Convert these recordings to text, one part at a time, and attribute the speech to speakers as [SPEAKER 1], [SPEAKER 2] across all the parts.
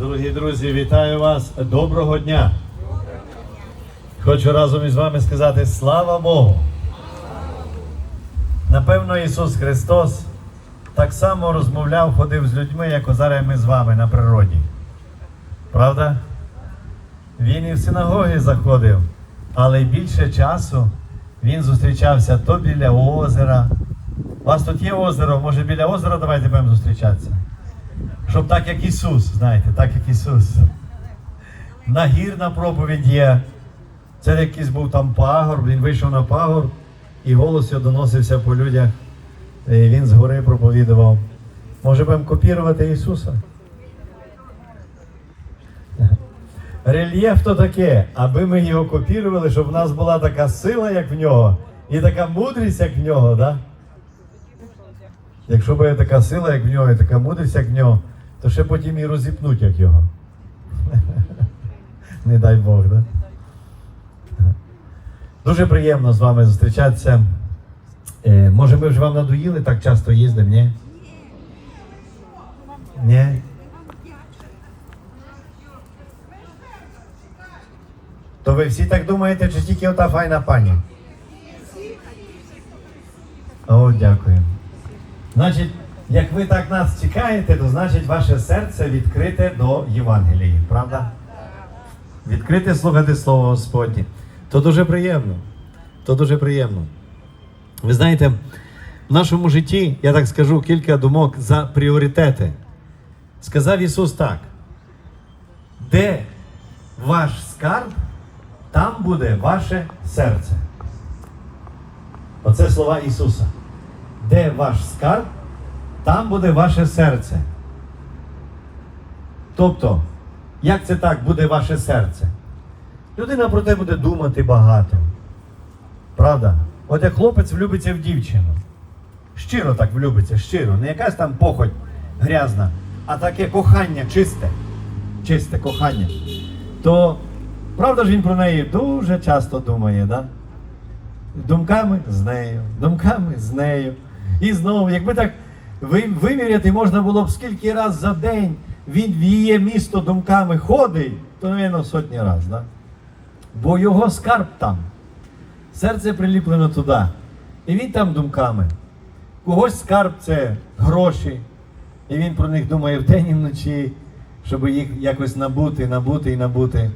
[SPEAKER 1] Дорогі друзі, вітаю вас. Доброго дня. Хочу разом із вами сказати слава Богу. Напевно, Ісус Христос так само розмовляв, ходив з людьми, як зараз ми з вами на природі. Правда? Він і в синагоги заходив, але більше часу він зустрічався то біля озера. У вас тут є озеро, може біля озера давайте будемо зустрічатися. Щоб так як Ісус, знаєте, так як Ісус. Нагірна проповідь є. Це якийсь був там пагорб, він вийшов на пагорб, і голос його доносився по людях. І він згори проповідував. Може будемо копірувати Ісуса? Рельєф то таке, аби ми його копірували, щоб в нас була така сила, як в нього, і така мудрість, як в нього, да? Якщо буде така сила, як в нього, і така мудрість, як в нього, то ще потім і розіпнуть, як його. Не дай Бог, да? Дуже приємно з вами зустрічатися. Е, може, ми вже вам надоїли, так часто їздимо, ні? Ні? То ви всі так думаєте, чи тільки ота файна пані? О, дякую. Значить, як ви так нас чекаєте, то значить ваше серце відкрите до Євангелії, правда? Відкрите слухати Слово Господнє. То дуже приємно. То дуже приємно. Ви знаєте, в нашому житті, я так скажу, кілька думок за пріоритети. Сказав Ісус так: де ваш скарб, там буде ваше серце. Оце слова Ісуса. Де ваш скарб, там буде ваше серце. Тобто, як це так буде ваше серце? Людина про те буде думати багато. Правда? От як хлопець влюбиться в дівчину. Щиро так влюбиться, щиро. Не якась там похоть грязна, а таке кохання чисте. Чисте кохання. То правда ж він про неї дуже часто думає, да? думками з нею, думками з нею. І знову, якби так виміряти можна було б скільки раз за день він в її місто думками ходить, то, мабуть, сотні разів. Да? Бо його скарб там. Серце приліплено туди. І він там думками. Когось скарб це гроші. І він про них думає вдень і вночі, щоб їх якось набути, набути і набути.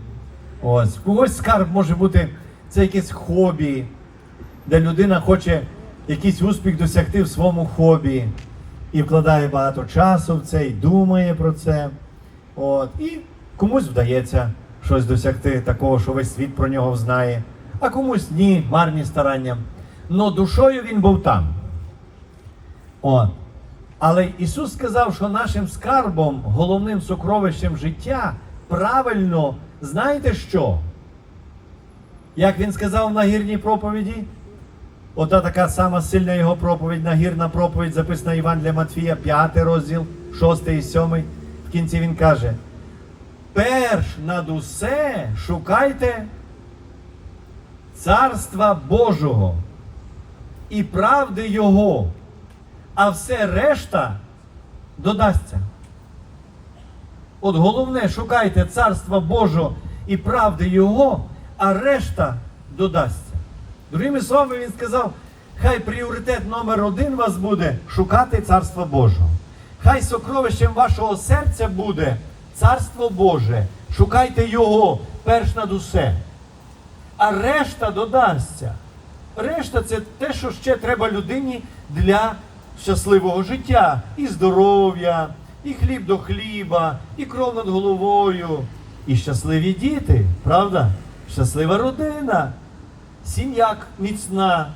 [SPEAKER 1] Ось. Когось скарб може бути це якесь хобі, де людина хоче якийсь успіх досягти в своєму хобі і вкладає багато часу в це, і думає про це. От. І комусь вдається щось досягти такого, що весь світ про нього знає, а комусь ні, марні старання. Но душою він був там. От. Але Ісус сказав, що нашим скарбом, головним сокровищем життя, правильно, знаєте що? Як він сказав на гірній проповіді? Ота така сама сильна його проповідь, нагірна проповідь, записана Іван для Матфія, 5 розділ, 6 і 7. В кінці він каже: перш над усе шукайте царства Божого і правди Його, а все решта додасться. От головне, шукайте царства Божого і правди Його, а решта додасться. Другими словами, він сказав, хай пріоритет номер один вас буде шукати царства Божого. Хай сокровищем вашого серця буде царство Боже. Шукайте Його перш над усе. А решта додасться. Решта це те, що ще треба людині для щасливого життя. І здоров'я, і хліб до хліба, і кров над головою, і щасливі діти, правда? Щаслива родина, сім'я міцна,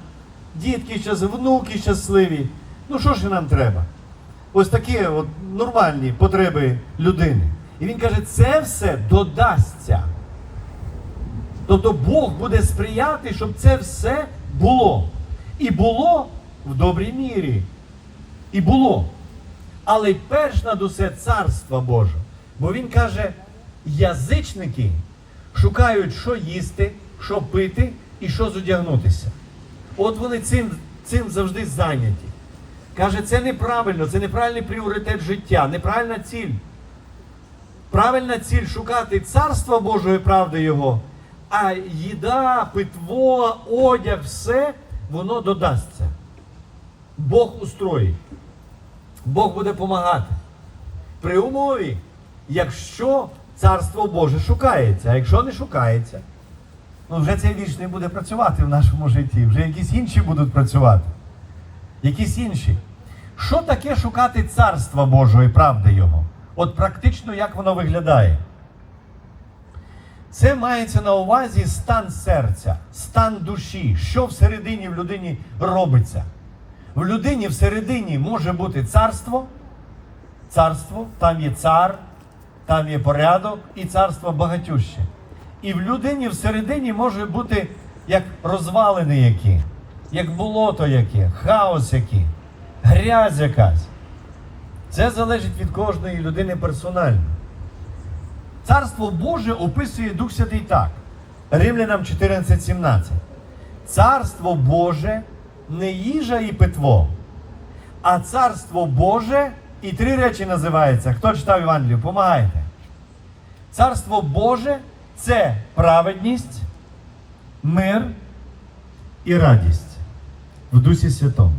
[SPEAKER 1] дітки внуки щасливі. Ну що ж нам треба? Ось такі от нормальні потреби людини. І він каже, це все додасться. Тобто Бог буде сприяти, щоб це все було. І було в добрій мірі. І було. Але перш над усе царство Боже. Бо він каже, язичники шукають, що їсти, що пити і що зодягнутися. От вони цим, цим завжди зайняті. Каже, це неправильно, це неправильний пріоритет життя, неправильна ціль. Правильна ціль шукати царства Божої правди Його, а їда, питво, одяг, все воно додасться. Бог устроїть. Бог буде допомагати. При умові, якщо царство Боже шукається, а якщо не шукається, ну вже цей віч не буде працювати в нашому житті, вже якісь інші будуть працювати. Якісь інші. Що таке шукати царства Божого і правди Його? От практично як воно виглядає? Це мається на увазі стан серця, стан душі, що всередині в людині робиться. В людині всередині може бути царство, царство, там є цар, там є порядок і царство багатюще. І в людині всередині може бути як розвалини які, як болото яке, хаос який, грязь якась. Це залежить від кожної людини персонально. Царство Боже описує Дух Святий так. Римлянам 14:17. Царство Боже не їжа і питво, а царство Боже і три речі називаються. Хто читав Євангелію? Помагайте. Царство Боже це праведність, мир і радість в Дусі Святому.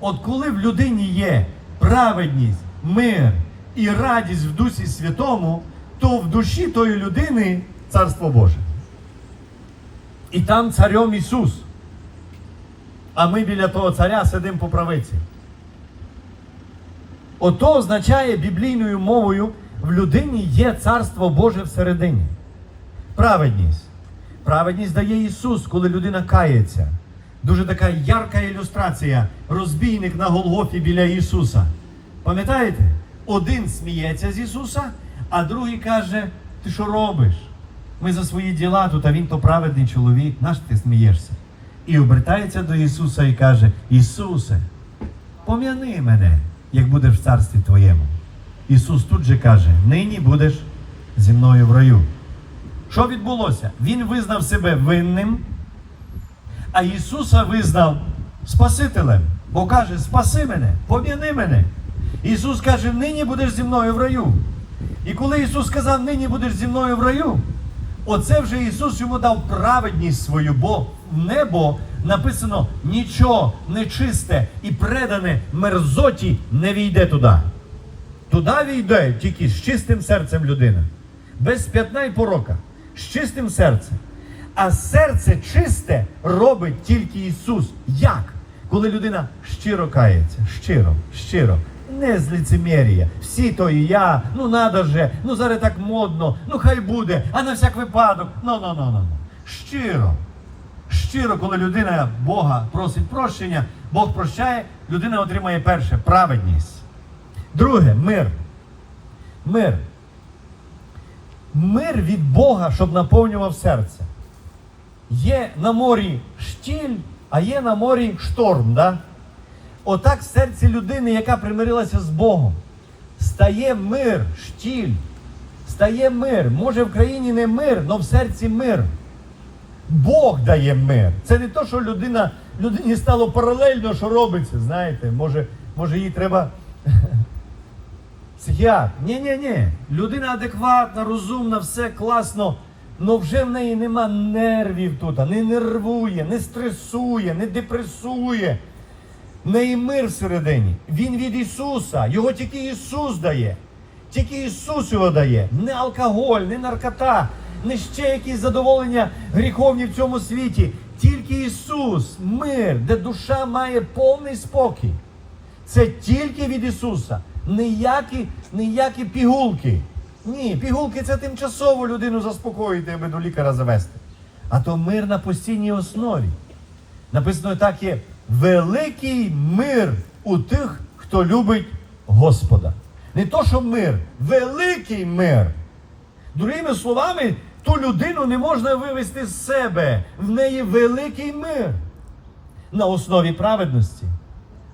[SPEAKER 1] От коли в людині є праведність, мир і радість в Дусі Святому, то в душі тої людини Царство Боже. І там царем Ісус. А ми біля того царя сидимо по правиці. Ото означає біблійною мовою, в людині є Царство Боже всередині. Праведність. Праведність дає Ісус, коли людина кається. Дуже така ярка ілюстрація. Розбійник на Голгофі біля Ісуса. Пам'ятаєте? Один сміється з Ісуса, а другий каже: Ти що робиш? Ми за свої діла тут, а він то праведний чоловік, наш ти смієшся. І обертається до Ісуса і каже: Ісусе, пом'яни мене, як будеш в царстві Твоєму. Ісус тут же каже: нині будеш зі мною в раю. Що відбулося? Він визнав себе винним, а Ісуса визнав Спасителем, бо каже: Спаси мене, пом'яни мене. Ісус каже, нині будеш зі мною в раю. І коли Ісус сказав, нині будеш зі мною в раю, оце вже Ісус йому дав праведність свою, бо в небо написано нічого нечисте і предане мерзоті не війде туди. Туди війде тільки з чистим серцем людина, без п'ятна й порока, з чистим серцем. А серце чисте робить тільки Ісус. Як? Коли людина щиро кається, щиро, щиро, не з лицемір'я. Всі то і я, ну надо же, ну зараз так модно, ну хай буде, а на всяк випадок, ну ну ну ну ну. Щиро. Щиро, коли людина Бога просить прощення, Бог прощає, людина отримає перше праведність. Друге мир. Мир. Мир від Бога, щоб наповнював серце. Є на морі штіль, а є на морі шторм. Да? Отак в серці людини, яка примирилася з Богом, стає мир, штіль, стає мир. Може в країні не мир, але в серці мир. Бог дає мир. Це не то, що людина, людині стало паралельно, що робиться. Знаєте, може, може їй треба психіатр. Ні, ні, ні. Людина адекватна, розумна, все класно. але вже в неї нема нервів тут, не нервує, не стресує, не депресує. В неї мир всередині. Він від Ісуса. Його тільки Ісус дає. Тільки Ісус його дає. Не алкоголь, не наркота, не ще якісь задоволення гріховні в цьому світі. Тільки Ісус, мир, де душа має повний спокій. Це тільки від Ісуса. Ніякі, ніякі пігулки. Ні, пігулки це тимчасово людину заспокоїти, аби до лікаря завести. А то мир на постійній основі. Написано так є: великий мир у тих, хто любить Господа. Не то, що мир, великий мир. Другими словами, ту людину не можна вивести з себе. В неї великий мир. На основі праведності.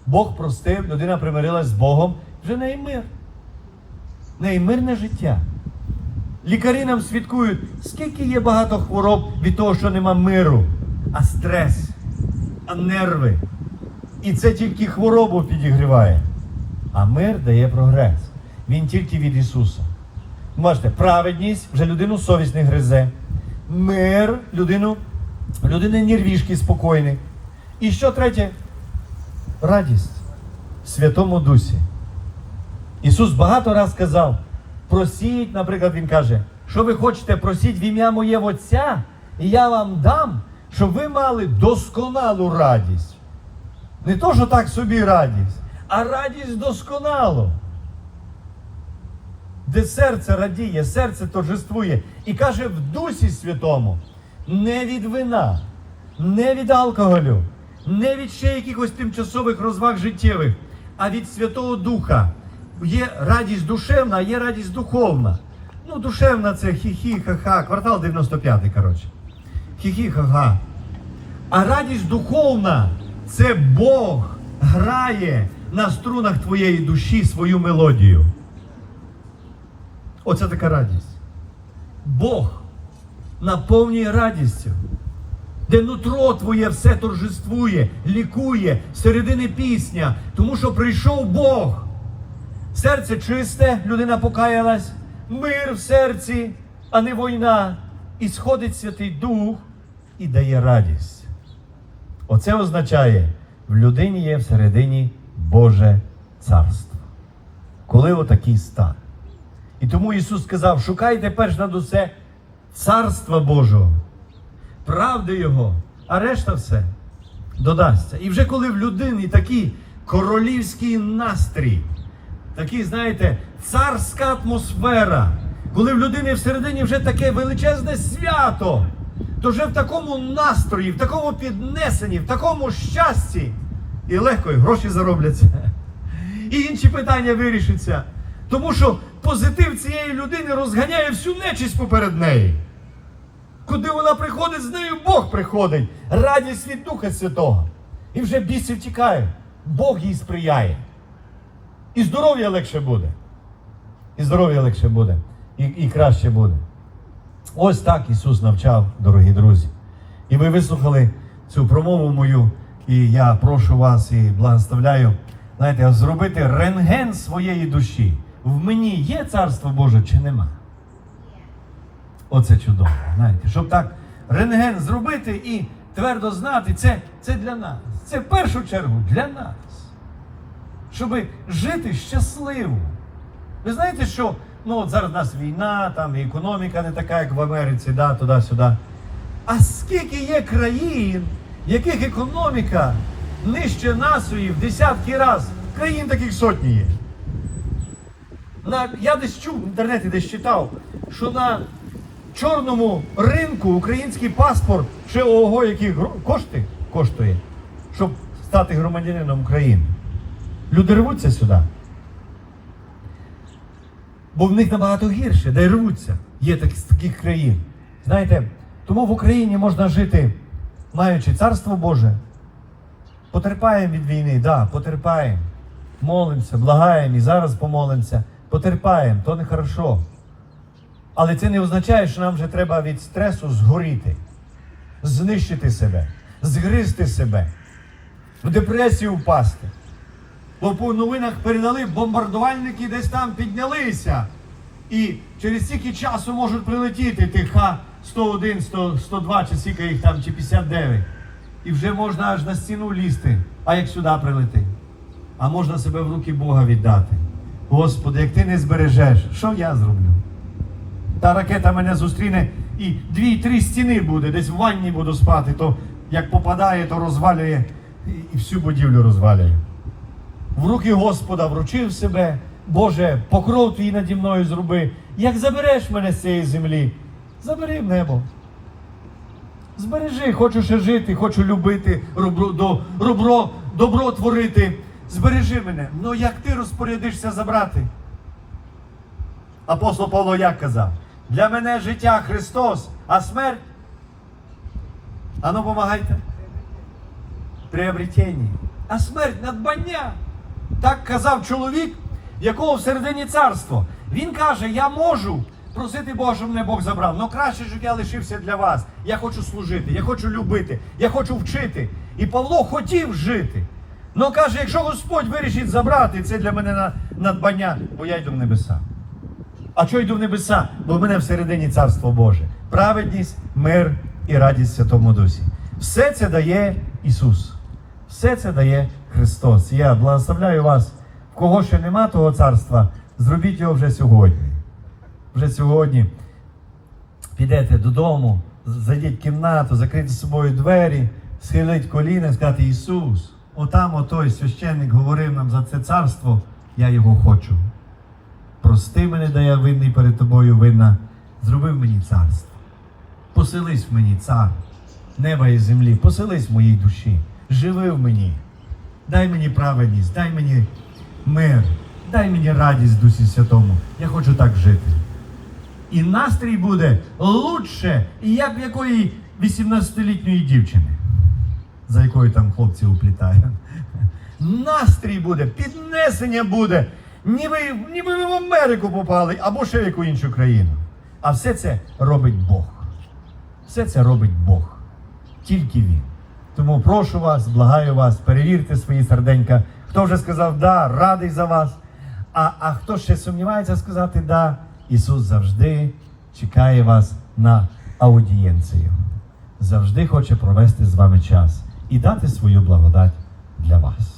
[SPEAKER 1] Бог простив, людина примирилась з Богом, вже в неї мир. В мирне життя. Лікарі нам свідкують, скільки є багато хвороб від того, що нема миру, а стрес, а нерви. І це тільки хворобу підігріває. А мир дає прогрес. Він тільки від Ісуса. Бачите, праведність вже людину совість не гризе. Мир, людину, людини нервішки спокійні. І що третє? Радість в Святому Дусі. Ісус багато раз сказав: просіть, наприклад, Він каже, що ви хочете, просіть в ім'я моє Отця, і я вам дам, щоб ви мали досконалу радість. Не то, що так собі радість, а радість досконалу. Де серце радіє, серце торжествує. І каже в Дусі Святому, не від вина, не від алкоголю, не від ще якихось тимчасових розваг життєвих, а від Святого Духа. Є радість душевна, а є радість духовна. Ну, душевна це хі-хі, ха-ха, квартал 95, коротше. Хі-хі, ха-ха. А радість духовна це Бог грає на струнах твоєї душі свою мелодію. Оце така радість. Бог наповнює радістю, де нутро твоє все торжествує, лікує, середини пісня, тому що прийшов Бог. Серце чисте, людина покаялась, мир в серці, а не війна. І сходить Святий Дух і дає радість. Оце означає, в людині є всередині Боже царство. Коли отакий стан. І тому Ісус сказав: шукайте перш над усе царства Божого, правди Його, а решта все додасться. І вже коли в людині такий королівський настрій, такий, знаєте, царська атмосфера, коли в людини всередині вже таке величезне свято, то вже в такому настрої, в такому піднесенні, в такому щасті, і легко і гроші заробляться, і інші питання вирішаться. Тому що позитив цієї людини розганяє всю нечисть поперед неї. Куди вона приходить, з нею Бог приходить. Радість від Духа Святого. І вже біси втікають. Бог їй сприяє. І здоров'я легше буде. І здоров'я легше буде. І, і краще буде. Ось так Ісус навчав, дорогі друзі. І ви вислухали цю промову мою, і я прошу вас і благословляю, знаєте, зробити рентген своєї душі. В мені є царство Боже чи нема? Оце чудово. Знаєте, щоб так рентген зробити і твердо знати, це, це для нас. Це в першу чергу для нас. Щоб жити щасливо. Ви знаєте, що ну от зараз у нас війна, там і економіка не така, як в Америці, да, туди-сюди. А скільки є країн, яких економіка нижче нашої в десятки разів? Країн таких сотні є. На, я десь чув в інтернеті десь читав, що на чорному ринку український паспорт ще ого, які кошти коштує, щоб стати громадянином України. Люди рвуться сюди. Бо в них набагато гірше, де рвуться. Є з таких країн. Знаєте, тому в Україні можна жити, маючи царство Боже. Потерпаємо від війни, да, потерпаємо. Молимося, благаємо і зараз помолимося. Потерпаємо, то не хорошо. Але це не означає, що нам вже треба від стресу згоріти, знищити себе, згризти себе, в депресію впасти. Бо по новинах передали, бомбардувальники десь там піднялися. І через стільки часу можуть прилетіти тих Х-101, 102, чи скільки їх там, чи 59. І вже можна аж на стіну лізти. А як сюди прилетить? А можна себе в руки Бога віддати. Господи, як ти не збережеш, що я зроблю? Та ракета мене зустріне і дві-три стіни буде, десь в ванні буду спати, то як попадає, то розвалює і всю будівлю розвалює. В руки Господа вручив себе, Боже, покров твій наді мною зроби. Як забереш мене з цієї землі, забери в небо. Збережи, хочу ще жити, хочу любити, робро, до, добро творити. Збережи мене. Ну як ти розпорядишся забрати? Апостол Павло як казав? Для мене життя Христос, а смерть. Ану, помагайте. Приобретення. А смерть надбання. Так казав чоловік, якого всередині царство. Він каже: Я можу просити Бога, щоб мене Бог забрав. але краще, щоб я лишився для вас. Я хочу служити, я хочу любити, я хочу вчити. І Павло хотів жити. Ну каже, якщо Господь вирішить забрати, це для мене надбання, бо я йду в небеса. А чого йду в небеса? Бо в мене всередині царство Боже. Праведність, мир і радість Святому Дусі. Все це дає Ісус. Все це дає Христос. Я благословляю вас, в кого ще нема того царства, зробіть його вже сьогодні. Вже сьогодні підете додому, зайдіть в кімнату, закрити з собою двері, схилить коліна і сказати Ісус, отам отой священник говорив нам за це царство, я його хочу. Прости мене, де я винний перед тобою винна, зроби в мені царство. Поселись в мені, цар, неба і землі, поселись в моїй душі, живи в мені. Дай мені праведність, дай мені мир, дай мені радість Дусі Святому. Я хочу так жити. І настрій буде лучше, як в якої 18-літньої дівчини, за якою там хлопці уплітають. Настрій буде, піднесення буде, ніби, ніби ви в Америку попали або ще в яку іншу країну. А все це робить Бог. Все це робить Бог. Тільки Він. Тому прошу вас, благаю вас, перевірте свої серденька. Хто вже сказав да, радий за вас. А, а хто ще сумнівається сказати да, Ісус завжди чекає вас на аудієнцію. Завжди хоче провести з вами час і дати свою благодать для вас.